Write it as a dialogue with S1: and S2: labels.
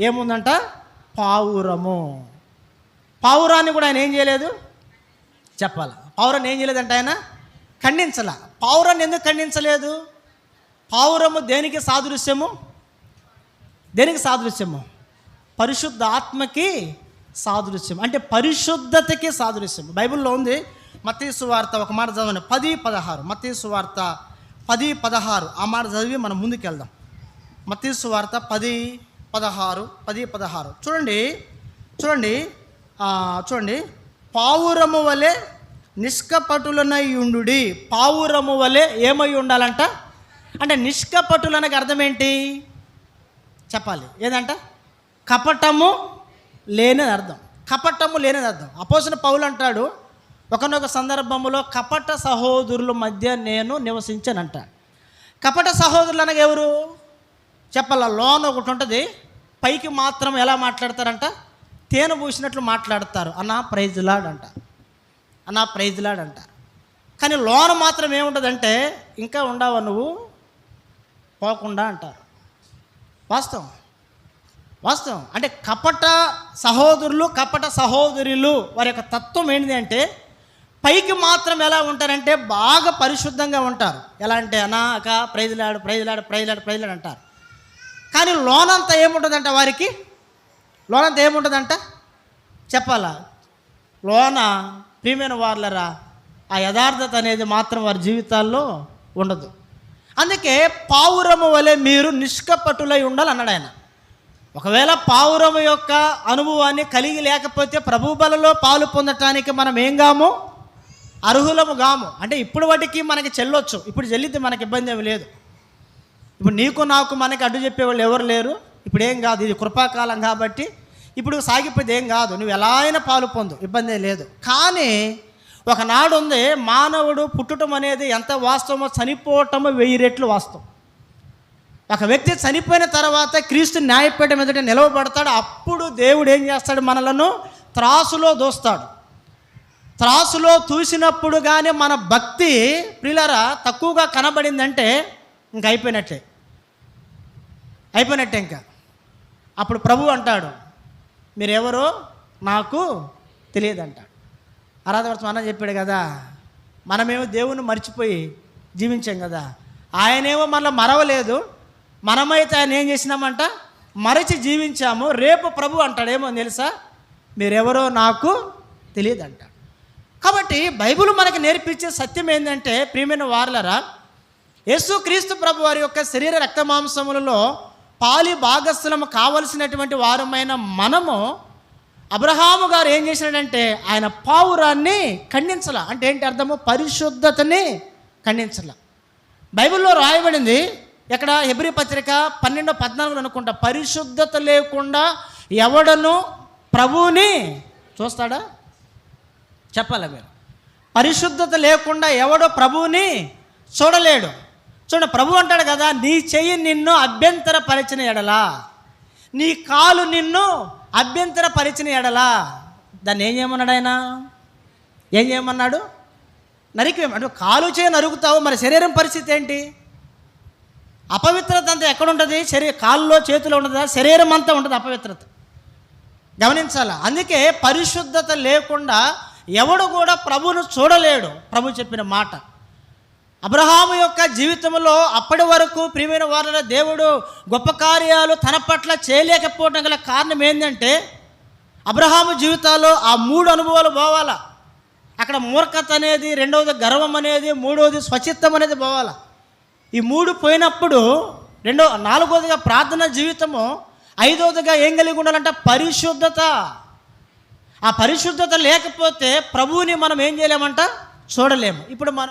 S1: ఏముందంట? పావురము. పావురాన్ని కూడా ఆయన ఏం చేయలేదు? చెప్పాల? పావురాన్ని ఏం చేయలేదంట ఆయన? ఖండించాల. పావురాన్ని ఎందుకు ఖండించలేదు? పావురము దేనికి సాదృశ్యము? దేనికి సాదృశ్యము? పరిశుద్ధ ఆత్మకి సాదృశ్యం. అంటే పరిశుద్ధతకి సాదృశ్యం. బైబిల్లో ఉంది మత్తీసు వార్త ఒక మాట చదవండి. పది పదహారు. మత్తీసు వార్త పది పదహారు. ఆ మాట చదివి మనం ముందుకెళ్దాం. మత్తీసు వార్త పది పదహారు పది పదహారు. చూడండి చూడండి చూడండి. పావురము వలె నిష్కపటులనై ఉండుడి పావురము వలె ఏమై ఉండాలంట అంటే నిష్కపటులనకి అర్థం ఏంటి చెప్పాలి. ఏదంట? కపటము లేనిది అర్థం. కపటము లేనిది అర్థం. అపోసిన పౌలు అంటాడు ఒకనొక సందర్భంలో కపట సహోదరుల మధ్య నేను నివసించానంట. కపట సహోదరులు అనగా ఎవరు? చెప్పాల? లోన్ ఒకటి ఉంటుంది. పైకి మాత్రం ఎలా మాట్లాడతారంట? తేనె పూసినట్లు మాట్లాడతారు. అన్న ప్రైజ్ లాడ్ అంట. ప్రైజ్ లాడ్ కానీ లోన్ మాత్రం ఏముంటుందంటే ఇంకా ఉండవా నువ్వు? పోకుండా అంటారు వాస్తవం. వాస్తవం. అంటే కపట సహోదరులు కపట సహోదరులు వారి యొక్క తత్వం ఏంటి అంటే పైకి మాత్రం ఎలా ఉంటారంటే బాగా పరిశుద్ధంగా ఉంటారు. ఎలా అంటే అనాక ప్రైజ్లాడు ప్రైజ్లాడు ప్రైజ్లాడు ప్రైజ్లాడు అంటారు. కానీ లోనంతా ఏముంటుందంట వారికి? లోనంతా ఏముంటుందంట? చెప్పాలా? లోన ప్రియమైన వాళ్ళరా ఆ యథార్థత అనేది మాత్రం వారి జీవితాల్లో ఉండదు. అందుకే పావురము వలె మీరు నిష్కపటులై ఉండాలి అన్నాడు ఆయన. ఒకవేళ పావురము యొక్క అనుభవాన్ని కలిగి లేకపోతే ప్రభు బలలో పాలు పొందటానికి మనం ఏం గాము? అర్హులము గాము. అంటే ఇప్పుడు వాటికి మనకి చెల్లొచ్చు. ఇప్పుడు చెల్లితే మనకి ఇబ్బంది ఏమి లేదు. ఇప్పుడు నీకు నాకు మనకి అడ్డు చెప్పేవాళ్ళు ఎవరు లేరు? ఇప్పుడు ఏం కాదు ఇది కృపాకాలం కాబట్టి ఇప్పుడు సాగిపోయేది ఏం కాదు. నువ్వు ఎలా అయినా పాలు పొందు ఇబ్బంది లేదు. కానీ ఒకనాడు ఉంది మానవుడు పుట్టడం అనేది ఎంత వాస్తవమో చనిపోవటమో వెయ్యి రెట్లు వాస్తవం. ఒక వ్యక్తి చనిపోయిన తర్వాత క్రీస్తు న్యాయపీఠం ఎదుట నిలవబడతాడు. అప్పుడు దేవుడు ఏం చేస్తాడు మనలను? త్రాసులో దోస్తాడు. త్రాసులో చూసినప్పుడు కానీ మన భక్తి ప్రిలరా తక్కువగా కనబడిందంటే ఇంక అయిపోయినట్లే అయిపోయినట్టే ఇంకా. అప్పుడు ప్రభు అంటాడు మీరెవరో నాకు తెలియదు అంటాడు ఆరాధవర్తం అన్న చెప్పాడు కదా మనమేమో దేవుని మర్చిపోయి జీవించాం కదా. ఆయనేమో మనలో మరవలేదు. మనమైతే ఆయన ఏం చేసినామంట? మరచి జీవించాము. రేపు ప్రభు అంటాడేమో తెలుసా? మీరెవరో నాకు తెలియదు అంటాడు కాబట్టి బైబిల్ మనకు నేర్పించే సత్యం ఏంటంటే ప్రియమైన వార్లరా యేసు క్రీస్తు ప్రభు వారి యొక్క శరీర రక్త మాంసములలో పాలి భాగస్థలము కావలసినటువంటి వారమైన మనము అబ్రహాము గారు ఏం చేసినాడంటే ఆయన పావురాన్ని ఖండించాల. అంటే ఏంటి అర్థము? పరిశుద్ధతని ఖండించాల. బైబిల్లో రాయబడింది ఇక్కడ ఎబ్రి పత్రిక పన్నెండు పద్నాలుగు అనుకుంటా పరిశుద్ధత లేకుండా ఎవడను ప్రభువుని చూస్తాడా? చెప్పాలి మీరు? పరిశుద్ధత లేకుండా ఎవడో ప్రభువుని చూడలేడు. చూడండి ప్రభు అంటాడు కదా నీ చెయ్యి నిన్ను అభ్యంతర పరిచిన ఎడలా. నీ కాలు నిన్ను అభ్యంతర పరిచిన ఎడలా. దాన్ని ఏం చేయమన్నాడు ఆయన? ఏం చేయమన్నాడు? నరికి కాలు చేయి నరుకుతావు మరి శరీరం పరిస్థితి ఏంటి? అపవిత్రత అంతా ఎక్కడ ఉంటుంది? శరీర కాళ్ళలో చేతిలో ఉంటుందా? శరీరం అంతా ఉంటుంది అపవిత్రత. గమనించాలా? అందుకే పరిశుద్ధత లేకుండా ఎవడు కూడా ప్రభువును చూడలేడు. ప్రభు చెప్పిన మాట. అబ్రహాము యొక్క జీవితంలో అప్పటి వరకు ప్రియమైన వారిన దేవుడు గొప్ప కార్యాలు తన పట్ల చేయలేకపోవడం గల కారణం ఏంటంటే అబ్రహాము జీవితాల్లో ఆ మూడు అనుభవాలు పోవాలా? అక్కడ మూర్ఖత అనేది రెండవది గర్వం అనేది మూడవది స్వచిత్తం అనేది పోవాలా? ఈ మూడు పోయినప్పుడు రెండో నాలుగవదిగా ప్రార్థన జీవితము ఐదవదిగా ఏం కలిగి ఉండాలంటే పరిశుద్ధత. ఆ పరిశుద్ధత లేకపోతే ప్రభువుని మనం ఏం చేయలేమంట? చూడలేము. ఇప్పుడు మనం